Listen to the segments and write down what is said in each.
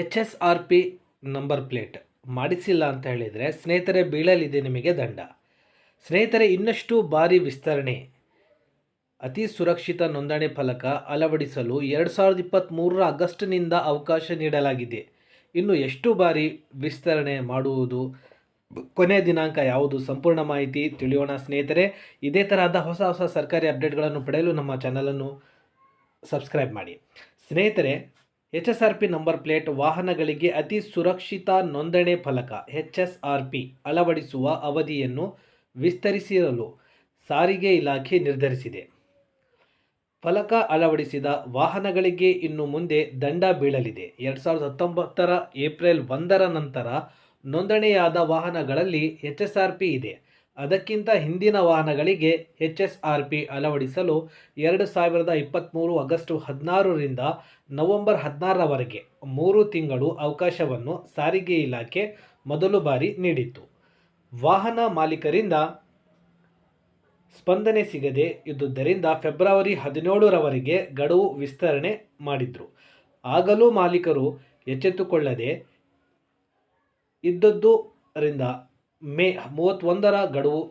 H S R P number plate. ಮಾಡಿಸಿಲ್ಲ ಅಂತ ಹೇಳಿದರೆ ಸ್ನೇಹಿತರೆ ಬೀಳಲಿದೆ ನಿಮಗೆ ದಂಡ. ಸ್ನೇಹಿತರೆ, ಇನ್ನಷ್ಟು ಬಾರಿ ವಿಸ್ತರಣೆ, ಅತಿ ಸುರಕ್ಷಿತ ನೋಂದಣಿ ಫಲಕ ಅಳವಡಿಸಲು ಎರಡು ಸಾವಿರದ ಇಪ್ಪತ್ತ್ಮೂರರ ಆಗಸ್ಟ್ನಿಂದ ಅವಕಾಶ ನೀಡಲಾಗಿದೆ. ಇನ್ನು ಎಷ್ಟು ಬಾರಿ ವಿಸ್ತರಣೆ ಮಾಡುವುದು? ಕೊನೆಯ ದಿನಾಂಕ ಯಾವುದು? ಸಂಪೂರ್ಣ ಮಾಹಿತಿ ತಿಳಿಯೋಣ ಸ್ನೇಹಿತರೆ. ಇದೇ ತರಹದ ಹೊಸ ಹೊಸ ಸರ್ಕಾರಿ ಅಪ್ಡೇಟ್ಗಳನ್ನು ಪಡೆಯಲು ನಮ್ಮ ಚಾನಲನ್ನು ಸಬ್ಸ್ಕ್ರೈಬ್ ಮಾಡಿ. ಸ್ನೇಹಿತರೆ H S R P number plate ವಾಹನಗಳಿಗೆ ಅತಿ ಸುರಕ್ಷಿತ ನೋಂದಣಿ ಫಲಕ ಎಚ್ ಎಸ್ ಆರ್ ಪಿ ಅಳವಡಿಸುವ ಅವಧಿಯನ್ನು ವಿಸ್ತರಿಸಿರಲು ಸಾರಿಗೆ ಇಲಾಖೆ ನಿರ್ಧರಿಸಿದೆ. ಫಲಕ ಅಳವಡಿಸಿದ ವಾಹನಗಳಿಗೆ ಇನ್ನು ಮುಂದೆ ದಂಡ ಬೀಳಲಿದೆ. ಎರಡು ಸಾವಿರದ ಹತ್ತೊಂಬತ್ತರ ಏಪ್ರಿಲ್ ಒಂದರ ನಂತರ ನೋಂದಣಿಯಾದ ವಾಹನಗಳಲ್ಲಿ ಎಚ್ ಎಸ್ ಆರ್ ಪಿ ಇದೆ. ಅದಕ್ಕಿಂತ ಹಿಂದಿನ ವಾಹನಗಳಿಗೆ ಎಚ್ ಎಸ್ ಆರ್ ಪಿ ಅಳವಡಿಸಲು ಎರಡು ಸಾವಿರದ ಇಪ್ಪತ್ತ್ಮೂರು ಆಗಸ್ಟ್ ಹದಿನಾರರಿಂದ ನವೆಂಬರ್ ಹದಿನಾರರವರೆಗೆ ಮೂರು ತಿಂಗಳು ಅವಕಾಶವನ್ನು ಸಾರಿಗೆ ಇಲಾಖೆ ಮೊದಲು ಬಾರಿ ನೀಡಿತ್ತು. ವಾಹನ ಮಾಲೀಕರಿಂದ ಸ್ಪಂದನೆ ಸಿಗದೆ ಇದ್ದುದರಿಂದ ಫೆಬ್ರವರಿ ಹದಿನೇಳರವರೆಗೆ ಗಡುವು ವಿಸ್ತರಣೆ ಮಾಡಿದ್ರು. ಆಗಲೂ ಮಾಲೀಕರು ಎಚ್ಚೆತ್ತುಕೊಳ್ಳದೆ ಇದ್ದದ್ದುರಿಂದ ಮೇ ಮೂವತ್ತೊಂದರ ಗಡುವು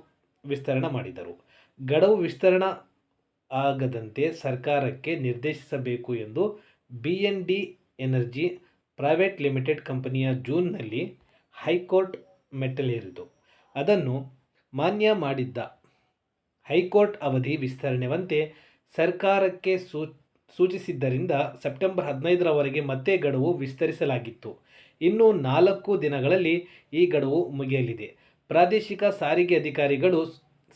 ವಿಸ್ತರಣೆ ಮಾಡಿದರು. ಗಡುವು ವಿಸ್ತರಣೆ ಆಗದಂತೆ ಸರ್ಕಾರಕ್ಕೆ ನಿರ್ದೇಶಿಸಬೇಕು ಎಂದು B N D energy private limited ಕಂಪನಿಯ ಜೂನ್ನಲ್ಲಿ ಹೈಕೋರ್ಟ್ ಮೆಟ್ಟಲೇರಿತು. ಅದನ್ನು ಮಾನ್ಯ ಮಾಡಿದ್ದ ಹೈಕೋರ್ಟ್ ಅವಧಿ ವಿಸ್ತರಣೆವಂತೆ ಸರ್ಕಾರಕ್ಕೆ ಸೂ ಸೂಚಿಸಿದ್ದರಿಂದ ಸೆಪ್ಟೆಂಬರ್ ಹದಿನೈದರವರೆಗೆ ಮತ್ತೆ ಗಡುವು ವಿಸ್ತರಿಸಲಾಗಿತ್ತು. ಇನ್ನು ನಾಲ್ಕು ದಿನಗಳಲ್ಲಿ ಈ ಗಡುವು ಮುಗಿಯಲಿದೆ. ಪ್ರಾದೇಶಿಕ ಸಾರಿಗೆ ಅಧಿಕಾರಿಗಳು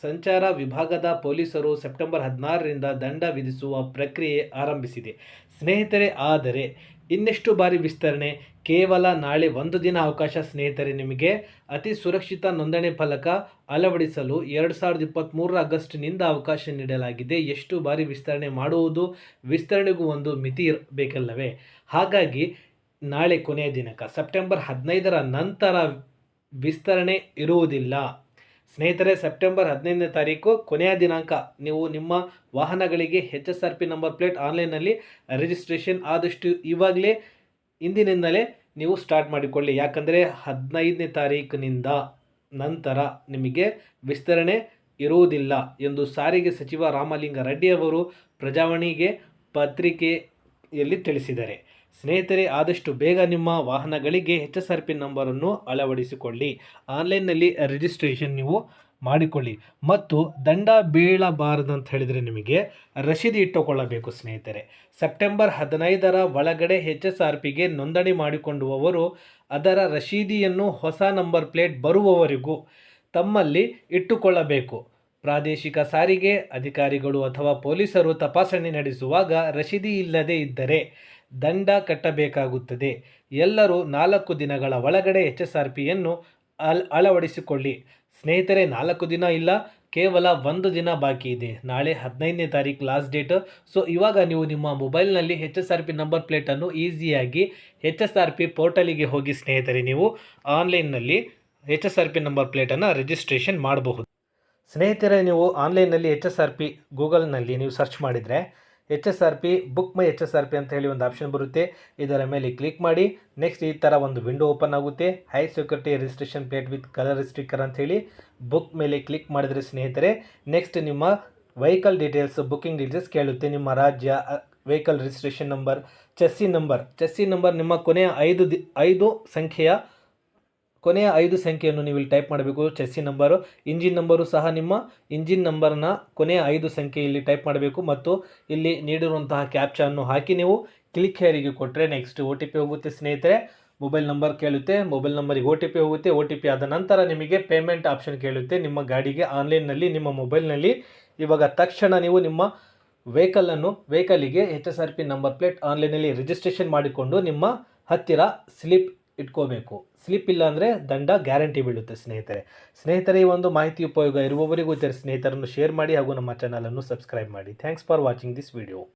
ಸಂಚಾರ ವಿಭಾಗದ ಪೊಲೀಸರು ಸೆಪ್ಟೆಂಬರ್ ಹದಿನಾರರಿಂದ ದಂಡ ವಿಧಿಸುವ ಪ್ರಕ್ರಿಯೆ ಆರಂಭಿಸಿದೆ. ಸ್ನೇಹಿತರೆ, ಆದರೆ ಇನ್ನೆಷ್ಟು ಬಾರಿ ವಿಸ್ತರಣೆ? ಕೇವಲ ನಾಳೆ ಒಂದು ದಿನ ಅವಕಾಶ ಸ್ನೇಹಿತರೆ, ನಿಮಗೆ ಅತಿ ಸುರಕ್ಷಿತ ನೋಂದಣಿ ಫಲಕ ಅಳವಡಿಸಲು ಎರಡು ಸಾವಿರದ ಇಪ್ಪತ್ತ್ಮೂರರ ಆಗಸ್ಟ್ನಿಂದ ಅವಕಾಶ ನೀಡಲಾಗಿದೆ. ಎಷ್ಟು ಬಾರಿ ವಿಸ್ತರಣೆ ಮಾಡುವುದು ವಿಸ್ತರಣೆಗೂ ಒಂದು ಮಿತಿ ಇರಬೇಕಲ್ಲವೇ? ಹಾಗಾಗಿ ನಾಳೆ ಕೊನೆಯ ದಿನಾಂಕ, ಸೆಪ್ಟೆಂಬರ್ ಹದಿನೈದರ ನಂತರ ವಿಸ್ತರಣೆ ಇರುವುದಿಲ್ಲ. ಸ್ನೇಹಿತರೆ, ಸೆಪ್ಟೆಂಬರ್ ಹದಿನೈದನೇ ತಾರೀಕು ಕೊನೆಯ ದಿನಾಂಕ. ನೀವು ನಿಮ್ಮ ವಾಹನಗಳಿಗೆ H S R P number plate ಆನ್ಲೈನಲ್ಲಿ ರಿಜಿಸ್ಟ್ರೇಷನ್ ಆದಷ್ಟು ಇವಾಗಲೇ ಇಂದಿನಿಂದಲೇ ನೀವು ಸ್ಟಾರ್ಟ್ ಮಾಡಿಕೊಳ್ಳಿ. ಯಾಕಂದರೆ ಹದಿನೈದನೇ ತಾರೀಕಿನಿಂದ ನಂತರ ನಿಮಗೆ ವಿಸ್ತರಣೆ ಇರುವುದಿಲ್ಲ ಎಂದು ಸಾರಿಗೆ ಸಚಿವ ರಾಮಲಿಂಗ ರೆಡ್ಡಿ ಅವರು ಪ್ರಜಾವಾಣಿಗೆ ಪತ್ರಿಕೆಯಲ್ಲಿ ತಿಳಿಸಿದ್ದಾರೆ. ಸ್ನೇಹಿತರೆ, ಆದಷ್ಟು ಬೇಗ ನಿಮ್ಮ ವಾಹನಗಳಿಗೆ ಹೆಚ್ ಎಸ್ ಆರ್ ಪಿ ನಂಬರನ್ನು ಅಳವಡಿಸಿಕೊಳ್ಳಿ. ಆನ್ಲೈನ್ನಲ್ಲಿ ರಿಜಿಸ್ಟ್ರೇಷನ್ ನೀವು ಮಾಡಿಕೊಳ್ಳಿ. ಮತ್ತು ದಂಡ ಬೀಳಬಾರದು ಅಂತ ಹೇಳಿದರೆ ನಿಮಗೆ ರಶೀದಿ ಇಟ್ಟುಕೊಳ್ಳಬೇಕು, ಸ್ನೇಹಿತರೆ. ಸೆಪ್ಟೆಂಬರ್ ಹದಿನೈದರ ಒಳಗಡೆ ಎಚ್ ಎಸ್ ಆರ್ ಪಿಗೆ ನೋಂದಣಿ ಮಾಡಿಕೊಂಡುವವರು ಅದರ ರಶೀದಿಯನ್ನು ಹೊಸ ನಂಬರ್ ಪ್ಲೇಟ್ ಬರುವವರೆಗೂ ತಮ್ಮಲ್ಲಿ ಇಟ್ಟುಕೊಳ್ಳಬೇಕು. ಪ್ರಾದೇಶಿಕ ಸಾರಿಗೆ ಅಧಿಕಾರಿಗಳು ಅಥವಾ ಪೊಲೀಸರು ತಪಾಸಣೆ ನಡೆಸುವಾಗ ರಶೀದಿ ಇಲ್ಲದೇ ಇದ್ದರೆ ದಂಡ ಕಟ್ಟಬೇಕಾಗುತ್ತದೆ. ಎಲ್ಲರೂ ನಾಲ್ಕು ದಿನಗಳ ಒಳಗಡೆ ಎಚ್ ಎಸ್ ಆರ್ ಪಿಯನ್ನು ಅಲ್ ಅಳವಡಿಸಿಕೊಳ್ಳಿ. ಸ್ನೇಹಿತರೆ, ನಾಲ್ಕು ದಿನ ಇಲ್ಲ, ಕೇವಲ ಒಂದು ದಿನ ಬಾಕಿ ಇದೆ. ನಾಳೆ ಹದಿನೈದನೇ ತಾರೀಕು ಲಾಸ್ಟ್ ಡೇಟ್ ಸೊ ಇವಾಗ ನೀವು ನಿಮ್ಮ ಮೊಬೈಲ್ನಲ್ಲಿ H S R P number ಪ್ಲೇಟನ್ನು ಈಸಿಯಾಗಿ ಹೆಚ್ ಎಸ್ ಆರ್ ಪಿ ಪೋರ್ಟಲಿಗೆ ಹೋಗಿ ಸ್ನೇಹಿತರೆ, ನೀವು ಆನ್ಲೈನ್ನಲ್ಲಿ H S R P number ಪ್ಲೇಟನ್ನು registration ಮಾಡಬಹುದು. ಸ್ನೇಹಿತರೆ, ನೀವು ಆನ್ಲೈನ್ನಲ್ಲಿ ಎಚ್ ಎಸ್ ಆರ್ ಪಿ ಗೂಗಲ್ನಲ್ಲಿ ನೀವು ಸರ್ಚ್ ಮಾಡಿದರೆ H S R P book my H S R P ಅಂತ ಹೇಳಿ ಒಂದು ಆಪ್ಷನ್ ಬರುತ್ತೆ. ಇದರ ಮೇಲೆ ಕ್ಲಿಕ್ ಮಾಡಿ ನೆಕ್ಸ್ಟ್ ಈ ಥರ ಒಂದು ವಿಂಡೋ ಓಪನ್ ಆಗುತ್ತೆ. High security registration plate with colour sticker ಅಂತ ಹೇಳಿ ಬುಕ್ ಮೇಲೆ ಕ್ಲಿಕ್ ಮಾಡಿದರೆ ಸ್ನೇಹಿತರೆ ನೆಕ್ಸ್ಟ್ ನಿಮ್ಮ ವೆಹಿಕಲ್ ಡೀಟೇಲ್ಸ್ ಬುಕ್ಕಿಂಗ್ ಡೀಟೇಲ್ಸ್ ಕೇಳುತ್ತೆ. ನಿಮ್ಮ ರಾಜ್ಯ vehicle registration number chassis number chassis number ನಿಮ್ಮ ಕೊನೆಯ ಐದು ದಿ, ಐದು ಸಂಖ್ಯೆಯ ಕೊನೆಯ ಐದು ಸಂಖ್ಯೆಯನ್ನು ನೀವು ಇಲ್ಲಿ ಟೈಪ್ ಮಾಡಬೇಕು. ಚೆಸ್ಸಿ ನಂಬರು ಇಂಜಿನ್ ನಂಬರು ಸಹ ನಿಮ್ಮ ಇಂಜಿನ್ ನಂಬರ್ನ ಕೊನೆಯ ಐದು ಸಂಖ್ಯೆ ಇಲ್ಲಿ ಟೈಪ್ ಮಾಡಬೇಕು. ಮತ್ತು ಇಲ್ಲಿ ನೀಡಿರುವಂತಹ ಕ್ಯಾಪ್ಚನ್ನು ಹಾಕಿ ನೀವು ಕ್ಲಿಕ್ ಹೇರಿಗೆ ಕೊಟ್ಟರೆ ನೆಕ್ಸ್ಟ್ ಒ ಟಿ ಪಿ ಹೋಗುತ್ತೆ ಸ್ನೇಹಿತರೆ. ಮೊಬೈಲ್ ನಂಬರ್ ಕೇಳುತ್ತೆ ಮೊಬೈಲ್ ನಂಬರಿಗೆ ಒ ಟಿ ಪಿ ಹೋಗುತ್ತೆ. ಒ ಟಿ ಪಿ ಆದ ನಂತರ ನಿಮಗೆ ಪೇಮೆಂಟ್ ಆಪ್ಷನ್ ಕೇಳುತ್ತೆ. ನಿಮ್ಮ ಗಾಡಿಗೆ ಆನ್ಲೈನ್ನಲ್ಲಿ ನಿಮ್ಮ ಮೊಬೈಲ್ನಲ್ಲಿ ಇವಾಗ ತಕ್ಷಣ ನೀವು ನಿಮ್ಮ ವೆಹಿಕಲನ್ನು ವೆಹಿಕಲಿಗೆ H S R P number plate ಆನ್ಲೈನಲ್ಲಿ ರಿಜಿಸ್ಟ್ರೇಷನ್ ಮಾಡಿಕೊಂಡು ನಿಮ್ಮ ಹತ್ತಿರ ಸ್ಲಿಪ್ ಇಟ್ಕೋಬೇಕು. ಸ್ಲಿಪ್ ಇಲ್ಲ ಅಂದರೆ ದಂಡ ಗ್ಯಾರಂಟಿ ಬೀಳುತ್ತೆ ಸ್ನೇಹಿತರೆ. ಸ್ನೇಹಿತರೆ, ಈ ಒಂದು ಮಾಹಿತಿ ಉಪಯೋಗ ಇರುವವರಿಗೂ ಇತರ ಸ್ನೇಹಿತರನ್ನು ಶೇರ್ ಮಾಡಿ ಹಾಗೂ ನಮ್ಮ ಚಾನಲನ್ನು ಸಬ್ಸ್ಕ್ರೈಬ್ ಮಾಡಿ. Thanks for watching this video